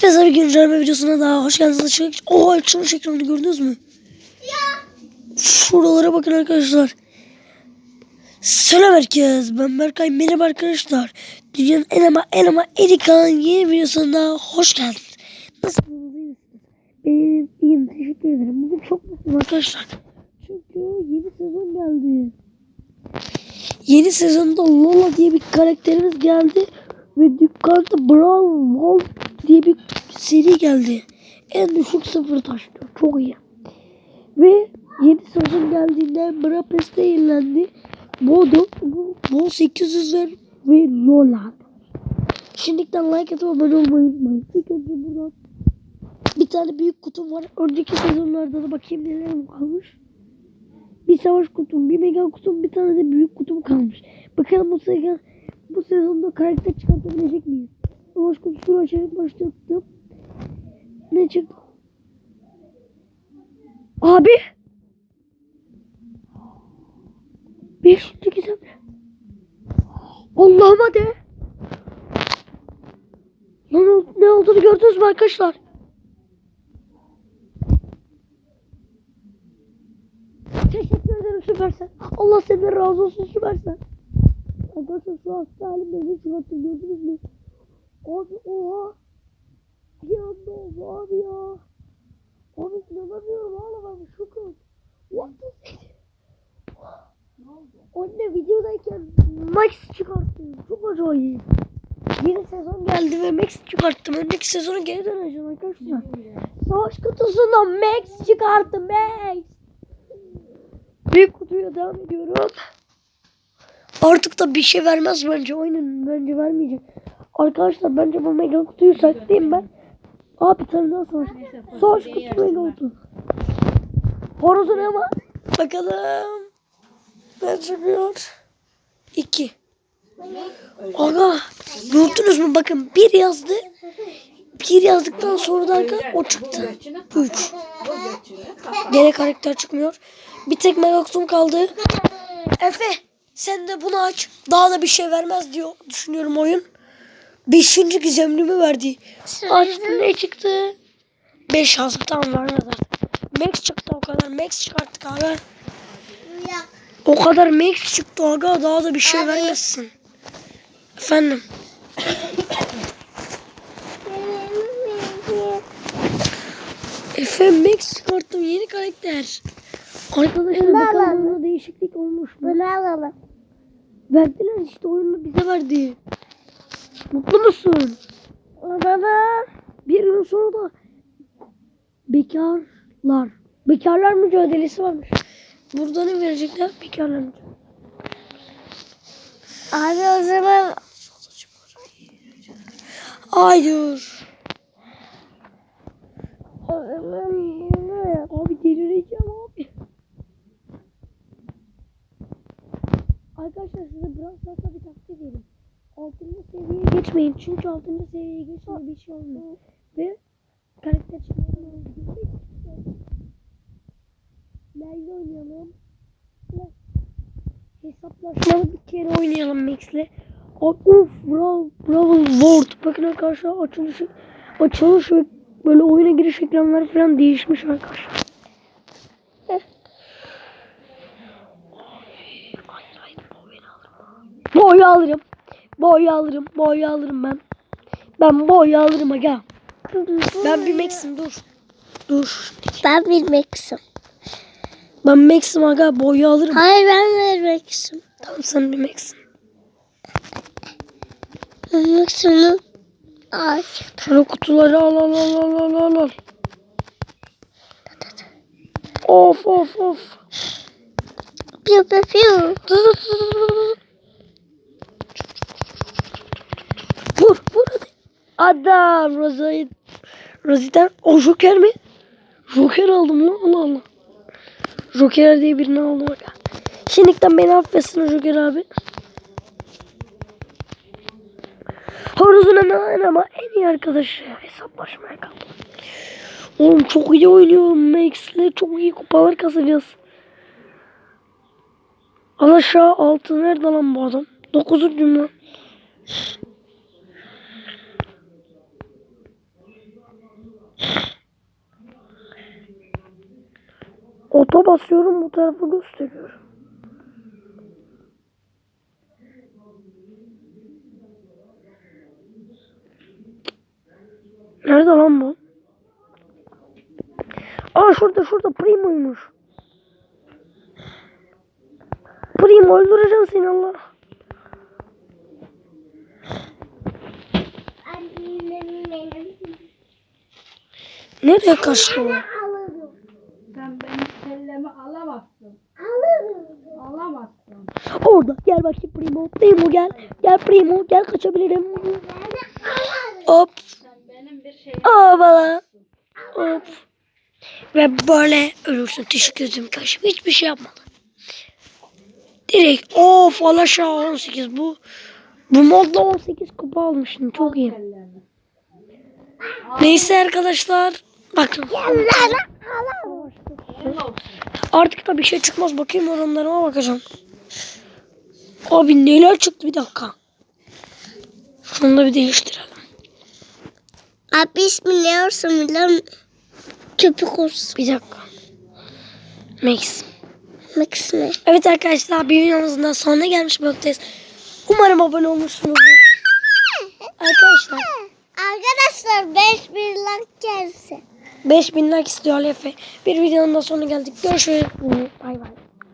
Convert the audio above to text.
Hepinize bir güncelleme videosuna daha hoş geldiniz. Açık. Oha açılmış ekranını gördünüz mü? Şuralara bakın arkadaşlar. Selam herkes. Ben Berkay. Merhaba arkadaşlar. Dünyanın en ama en ama kanalın yeni videosuna hoş geldiniz. Nasılsınız? iyi misiniz? Ben iyiyim. Teşekkür ederim. Bugün çok mutluyum arkadaşlar. Çünkü yeni sezon geldi. Yeni sezonda Lola diye bir karakterimiz geldi. Ve dükkanda Brown Wolf diye bir seri geldi. En düşük sıfır taştı. Çok iyi. Ve yeni sezon geldiğinde Brapes'te yenilendi. Bodo, Bo 800'ler ve Lola. Şimdiden like atıp abone olmayı unutmayın. İlk önce buradan bir tane büyük kutum var. Önceki sezonlarda da bakayım neler kalmış. Bir savaş kutum, bir mega kutum, bir tane de büyük kutum kalmış. Bakalım bu sezon, bu sezonda karakter çıkartabilecek miyiz? Savaş kutusunu açarak başlattım. Ne çıktı? Abi! Beşinci gizem. Allah'ım hadi. Lan ne olduğunu gördünüz mü arkadaşlar? Teşekkür ederim Süpersen. Allah senden razı olsun Süpersen. Arkadaşlar şu hasta halimde çıkarttım gördünüz mü? Abi oha. Bir anda oldu abi ya. Abi inanamıyorum hala ben şokum. What the Anne videodayken Max çıkarttım. Çok acayip. Yeni sezon geldi ve Max çıkarttım. Önceki sezona geri döneceğim arkadaşlar. Savaş kutusundan Max çıkarttım Max. Büyük kutuyla devam ediyorum. Artık da bir şey vermez bence. Oyunun bence vermeyecek. Arkadaşlar bence bu mega kutuyu saklayayım ben. Aa bir tane daha savaş. Kutu böyle oldu. Horozun ama. Bakalım. Ne çıkıyor? İki. Aga gördünüz mü bakın bir yazdı. Bir yazdıktan sonra da o çıktı. Üç. Gene karakter çıkmıyor. Bir tek Megaxum kaldı. Efe sen de bunu aç. Daha da bir şey vermez diyor düşünüyorum oyun. Beşinci gizemlimi verdi. Açtı ne çıktı? Beş yazdı tamam vermez artık. Max çıktı o kadar. Max çıkarttık aga. O kadar Max çıktı aga daha da bir şey vermezsin. Efendim. Efe Max çıkarttım yeni karakter. Arkadaşlar bakalım değişiklik olmuş mu? Bunu alalım. Verdiler işte oyunu bize verdi. Mutlu musun? Alalım. Bir gün sonra da bekarlar. Bekarlar mücadelesi varmış. Burada ne verecekler? Bekarlar mücadelesi. Abi o zaman Hayır. o zaman bunu yap. Abi delireceğim abi. Arkadaşlar size Brawl Stars'ta bir taktik vereyim. Altıncı geçmeyin. Çünkü altıncı seviyeye geçmede bir şey olmuyor. Ve karakter çıkmadan Nerede oynayalım? Hesaplaşmalı bir kere oynayalım Max'le. Of Brawl, Brawl World. Bakın arkadaşlar açılışı, açılış ve böyle oyuna giriş ekranları falan değişmiş arkadaşlar. Boyu alırım. Boyu alırım. Boyu alırım ben. Ben boyu alırım aga. Ben bir Max'im dur. Dur. Ben bilmek istiyorum. Ben Max'im aga boyu alırım. Hayır ben vermek istiyorum. Tamam sen bir Max'im. Vermek istiyorum. Ay. Şöyle kutuları al al al al al al al. Of of of. Piu piu piu. Vur vur hadi. Adam Rosa'yı. Rosa'dan o Joker mi? Joker aldım lan Allah Allah. Joker diye birini aldım. Şimdiden beni affetsin Joker abi. Horoz'un hemen ama en iyi arkadaşı. Hesaplaşmaya kaldı. Oğlum çok iyi oynuyorum Max'le. Çok iyi kupalar kazanacağız. Al aşağı altı nerede lan bu adam? Dokuzuncu mu? Buta basıyorum bu tarafı gösteriyorum. Nerede lan bu? Aa şurada şurada Primo'ymuş. Primo öldüreceğim seni Allah. Nereye kaçtı o? Kellemi alamazsın. Alamazsın. Orada gel bakayım Primo. Primo gel. Gel Primo gel kaçabilirim. Hop. Sen benim bir şey Hopala. Hop. Ve böyle ölürsün. Teşekkür ederim kardeşim. Hiçbir şey yapmadı. Direkt of alaşağı 18 bu. Bu modda 18 kupa almıştım. Çok iyi. Neyse arkadaşlar. Bakın. Artık da bir şey çıkmaz. Bakayım oranlarıma bakacağım. Abi neler çıktı bir dakika. Şunu da bir değiştirelim. Abi ismi ne olsun biliyor musun? Köpük olsun. Bir dakika. Max. Max ne? Evet arkadaşlar bir videomuzun da sonuna gelmiş bulunmaktayız. Umarım abone olmuşsunuzdur. Arkadaşlar Arkadaşlar 5000 like gelsin. 5000 like istiyor Efe. Bir videonun da sonuna geldik. Görüşürüz. Bay bay.